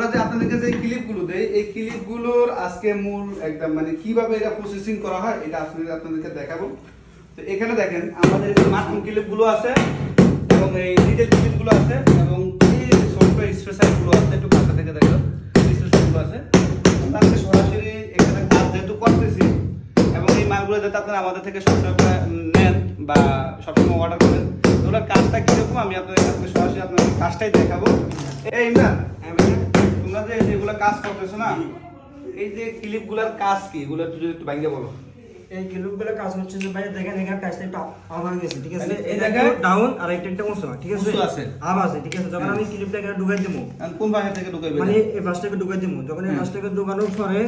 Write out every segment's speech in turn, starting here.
আমরা যে আপনাদেরকে যে ক্লিপগুলো দেই, এই ক্লিপগুলোর আজকে মূল একদম মানে কীভাবে এটা প্রসেসিং করা হয়, এটা আপনাদের আপনাদেরকে দেখাবো। তো এখানে দেখেন, আমাদের মাটন ক্লিপগুলো আছে এবং এই ডিটেল ক্লিপগুলো আছে এবং এই ছোট্ট স্পেশালগুলো আছে, একটু কাছে থেকে দেখো স্পেশালগুলো আছে। আমরা সরাসরি এখানে কাজ যেহেতু করতেছি এবং এই মালগুলো যাতে আপনারা আমাদের থেকে সবসময় নেন বা সবসময় অর্ডার করেন ওগুলোর কাজটা কীরকম আমি আপনাদের সরাসরি আপনাদের কাজটাই দেখাবো। এই ইমরান তোমরা যে যেগুলো কাজ করতেছো না এই যে ক্লিপগুলোর কাজ কি এগুলো একটু যদি একটু ভাঙিয়ে বলো এই ক্লিপগুলো কাজ হচ্ছে যে ভাই দেখেন এখানে টাচটা একটু হয়ে গেছে ঠিক আছে এই দেখেন ডাউন আর একটা একটা উঁচু ঠিক আছে আছে। আপ আছে ঠিক আছে যখন হ্যাঁ। আমি ক্লিপটা এখানে ঢুকাই দেবো কোন ভাষা থেকে ঢুকাইবে মানে এই ফার্স্টটাকে ঢুকাই দেবো যখন এই হ্যাঁ। ঢুকানোর পরে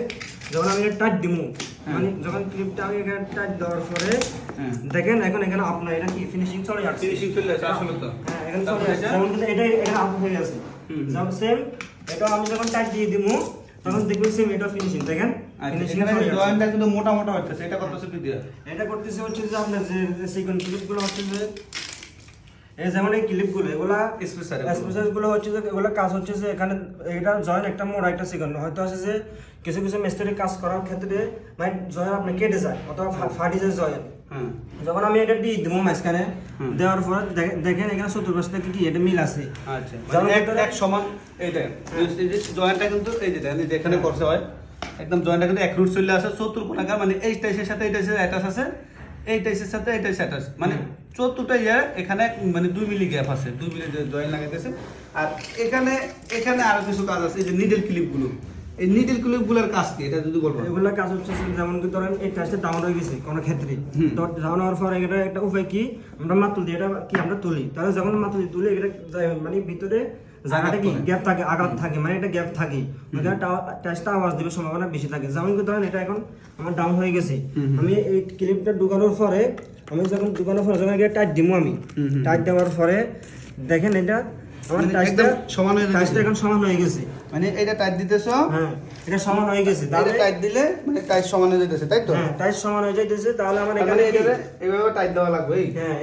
যখন আমি এটা টাচ দিব হ্যাঁ। মানে যখন ক্লিপটা আমি এখানে টাচ দেওয়ার পরে হ্যাঁ দেখেন এখন এখানে আপনার এটা কি ফিনিশিং চলে যাচ্ছে ফিনিশিং চলে আসে আসলে তো হ্যাঁ এখানে চলে যাচ্ছে এটা? যেমন কিন্তু এটা এখানে আপ হয়ে গেছে হুম। সেম এটা আমি যখন টাচ দিয়ে দিব তখন দেখবেন সেম এটা ফিনিশিং দেখেন? আচ্ছা জয়েন্টটা কিন্তু মোটা মোটা হচ্ছে এটা কত কি দিয়া? এটা করতেছে হচ্ছে যে আপনার যে ক্লিপগুলো হচ্ছে যে এই যেমন এই ক্লিপগুলো এগুলা হচ্ছে যে এগুলো কাজ হচ্ছে যে এখানে এটা জয়েন একটা মোড় একটা হয়তো আছে যে কিছু কিছু মিস্ত্রি কাজ করার ক্ষেত্রে মানে জয়েন আপনি কেটে যায় অথবা ফাটি যায় জয়েন যখন আমি এটা দিয়ে দেবো মাঝখানে দেওয়ার পর দেখে- দেখেন এখানে চতুর্পাশ থেকে কি এটা মিল আছে। আচ্ছা মানে এক এক সমান এই দেখেন জয়েন্টটা কিন্তু এই যে দেখেন এখানে হ্যাঁ। করছে হয়। একদম জয়েন্টটা কিন্তু এক রুট চলে আসে চতুর মানে এই টাইসের সাথে এই টাইসের অ্যাটাচ আছে এই টাইসের সাথে এই টাইস অ্যাটাচ মানে হুম। চতুর্টা ইয়ে এখানে মানে দুই মিলি গ্যাপ আছে দুই মিলি জয়েন্ট লাগাইতেছে। আর এখানে এখানে আরও কিছু কাজ আছে এই যে নিডল ক্লিপগুলো এই নিডল কাজ কি? এটা যদি বলব এগুলা কাজ হচ্ছে যেমন কি ধরেন এই কাজটা ডাউন হয়ে গেছে কোনো ক্ষেত্রে। ডাউন হওয়ার পর এটা একটা উপায় কি? আমরা মাতুল দিয়ে এটা কি আমরা তুলি? তাহলে যখন মাতুল তুলি এটা যায়- মানে ভিতরে জায়গাটা কি? গ্যাপ থাকে আঘাত থাকে মানে এটা গ্যাপ থাকে। ওখানে টাচটা আওয়াজ দিবে সম্ভাবনা বেশি থাকে। যেমন কি ধরেন এটা এখন আমার ডাউন হয়ে গেছে। আমি এই ক্লিপটা ঢুকানোর পরে আমি যখন ঢুকানোর পরে যখন টাচ দিব আমি হুম। দেওয়ার পরে দেখেন এটা একদম সমান হয়ে যাচ্ছে। এখন সমান হয়ে গেছে। মানে এটা টাইট দিতেছো। হ্যাঁ এটা সমান হয়ে গেছে। তাহলে টাইট দিলে মানে টাইট সমান হয়ে যেতেছে তাই তো? হ্যাঁ টাইট সমান হয়ে যাইতেছে। তাহলে আমার এখানে মানে এইভাবে টাইট দেওয়া লাগবে হ্যাঁ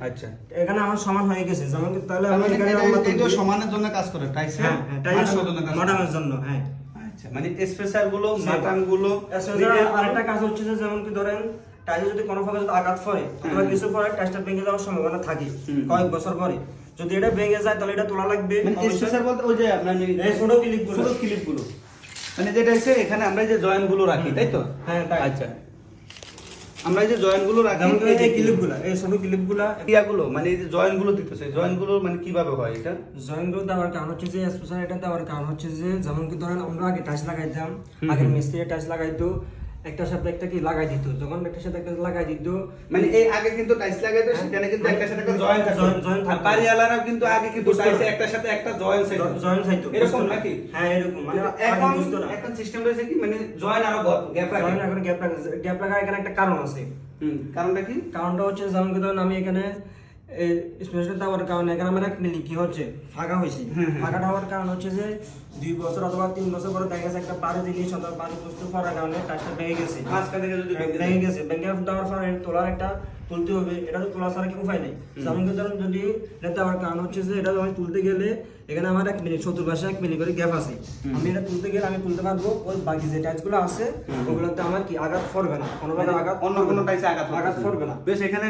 আচ্ছা। এখানে আমার সমান হয়ে গেছে। যেমন কি তাহলে আমি মানে এখানে এটা- আমার সমানের জন্য কাজ করে হ্যাঁ? টাইটের জন্য কাজ করে। জন্য হ্যাঁ। আচ্ছা মানে স্পেশালগুলো. গুলো আরেকটা কাজ হচ্ছে যেমন কি ধরেন টাইলে যদি কোনো ফাঁকা যদি আঘাত পড়ে অথবা কিছু পরে টাইসটা ভেঙে যাওয়ার সম্ভাবনা থাকে কয়েক বছর পরে। যদি এটা ভেঙে যায় তাহলে এটা তোলা লাগবে মানে। স্পেশাল বলতে ওই যে আপনার এই ছোট ক্লিপগুলো। ছোট ক্লিপগুলো। মানে যেটা হচ্ছে এখানে আমরা যে জয়েন্টগুলো রাখি তাই তো? হ্যাঁ তাই। আচ্ছা। আমরা এই যে জয়েন্টগুলো রাখি এই যে এই ক্লিপগুলা এই ছোট ক্লিপগুলা ইয়াগুলো মানে এই যে জয়েন্টগুলো দিতেছে গুলো মানে কীভাবে হয় এটা? জয়েন্টগুলো দেওয়ার কারণ হচ্ছে যে স্পেশাল এটা দেওয়ার কারণ হচ্ছে যে যেমন কি ধরেন আমরা আগে টাচ লাগাইতাম আগে মিস্ত্রি টাচ লাগাইতো একটার সাথে একটা কি লাগাই দিত যখন একটার সাথে একটা লাগাই দিত মানে এই আগে কিন্তু টাইস লাগাইতো সেখানে কিন্তু মানে একটা সাথে একটা জয়েন্ট থাকতো। আর থাকতো। কিন্তু আগে কিন্তু না। একটার সাথে একটা জয়েন্ট চাইতো। জয়েন্ট চাইতো এরকম নাকি? হ্যাঁ এরকম। মানে এখন এখন সিস্টেম রয়েছে কি? মানে জয়েন্ট আরও গ্যাপ রাখে। জয়েন্ট এখন গ্যাপ লাগা গ্যাপ লাগা এখানে একটা কারণ আছে। হুম কারণটা কি? কারণটা হচ্ছে যেমন আমি এখানে স্পেশাল দেওয়ার কারণে এক মিলি কি হচ্ছে? ফাঁকা হয়েছে। হুম, হুম। হওয়ার কারণ হচ্ছে যে দুই বছর অথবা তিন বছর পরে দেখা গেছে একটা বস্তু পড়ার কারণে টাচটা ভেঙে গেছে। মাঝখান থেকে যদি ভেঙে গেছে। ভেঙে দেওয়ার পরে তোলার একটা তুলতে হবে। এটা তো তোলা ছাড়া কি উপায় নেই। যেমন কি ধরেন যদি এটা দেওয়ার কারণ হচ্ছে যে এটা আমি তুলতে গেলে এখানে আমার এক মিনিট চতুর্পাশে এক মিনিট করে গ্যাপ আছে। আমি এটা তুলতে গেলে আমি তুলতে পারব ওই বাকি যে টাচগুলো আছে ওগুলোতে আমার কি আঘাত পড়বে না? কোনোভাবে মানে আঘাত অন্য কোনো। টাইসে আঘাত আঘাত পড়বে না। বেশ এখানে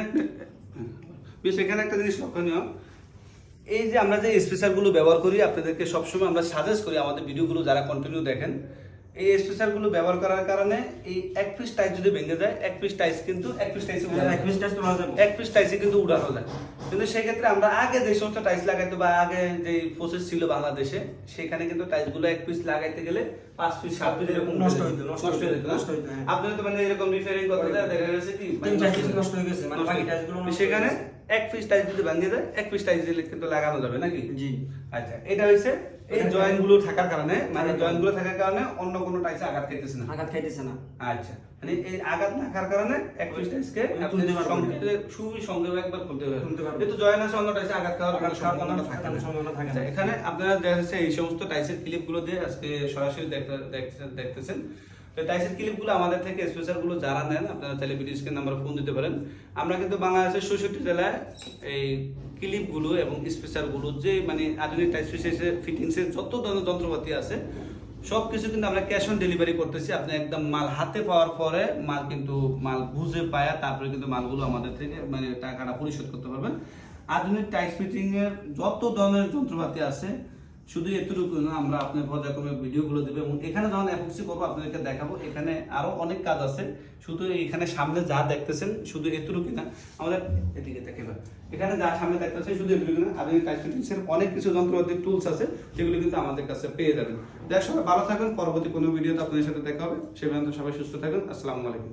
বেশ এখানে একটা জিনিস লক্ষণীয়। এই যে আমরা যে স্পেশালগুলো ব্যবহার করি আপনাদেরকে সবসময় আমরা সাজেস্ট করি আমাদের ভিডিওগুলো যারা কন্টিনিউ দেখেন এই স্পেশালগুলো ব্যবহার করার কারণে এই এক পিস টাইস যদি ভেঙে যায় এক পিস টাইস কিন্তু এক পিস টাইসে এক পিস টাচ তোলা যাবে। এক পিস টাইসে কিন্তু উড়ানো যায়। কিন্তু সেক্ষেত্রে আমরা আগে যে সমস্ত টাইস লাগাইতো বা আগে যে প্রসেস ছিল বাংলাদেশে সেখানে কিন্তু টাইসগুলো এক পিস লাগাইতে গেলে পাঁচ পিস সাত পিস এরকম নষ্ট হইতো, নষ্ট নষ্ট হয়ে? নষ্ট হইতো। আপনারা তো মানে এরকম রিপেয়ারিং করতে দেখা গেছে কি তিন চার পিস নষ্ট হয়ে গেছে মানে বাকি সেখানে এক পিস টাইস যদি ভাঙিয়ে দেয় এক পিস টাইস দিলে কিন্তু লাগানো যাবে নাকি? জি। আচ্ছা এটা হইছে এই জয়েন্টগুলো থাকার কারণে মানে জয়েন্টগুলো থাকার কারণে অন্য কোনো আঘাত খাইতেছে না। আঘাত খাইতেছে না। আচ্ছা মানে এই আঘাত না থাকার কারণে এক পিস আপনি তুলতে সংক্ষেপে একবার খুলতে হবে। যেহেতু জয়েন্ট আছে অন্য টাইসে আঘাত খাওয়ার সম্ভাবনা থাকে না। আচ্ছা। এখানে আপনারা দেখা যাচ্ছে এই সমস্ত টাইসের ক্লিপগুলো দিয়ে আজকে সরাসরি দেখতে- দেখতেছেন। তো টাইসের ক্লিপগুলো আমাদের থেকে স্পেশালগুলো যারা নেন, আপনারা চাইলে ভিডিও স্ক্রিন নাম্বার ফোন দিতে পারেন। আমরা কিন্তু বাংলাদেশের ষষ্ঠটি জেলায় এই ক্লিপগুলো এবং স্পেশালগুলো যে মানে আধুনিক টাইস ফিটিংসের যত ধরনের যন্ত্রপাতি আছে সব কিছু কিন্তু আমরা ক্যাশ অন ডেলিভারি করতেছি। আপনি একদম মাল হাতে পাওয়ার পরে মাল কিন্তু মাল বুঝে পায়া তারপরে কিন্তু মালগুলো আমাদের থেকে মানে টাকাটা পরিশোধ করতে পারবেন। আধুনিক টাইস ফিটিং এর যত ধরনের যন্ত্রপাতি আছে শুধু এতটুকু না, আমরা আপনার পর্যায়ক্রমে ভিডিওগুলো দেবো এবং এখানে যখন অ্যাপক্সি করব, আপনাদেরকে দেখাবো। এখানে আরও অনেক কাজ আছে। শুধু এখানে সামনে যা দেখতেছেন, শুধু এতটুকু না, আমাদের এদিকে দেখে এবার। এখানে যা সামনে দেখতেছেন, শুধু এতটুকু না, আধুনিক কাজ ফিটিংস এর অনেক কিছু যন্ত্রপাতি টুলস আছে, যেগুলো কিন্তু আমাদের কাছে পেয়ে যাবেন। দেখ সবাই ভালো থাকবেন, পরবর্তী কোনো ভিডিওতে আপনাদের সাথে দেখা হবে। সে পর্যন্ত সবাই সুস্থ থাকবেন। আসসালামু আলাইকুম।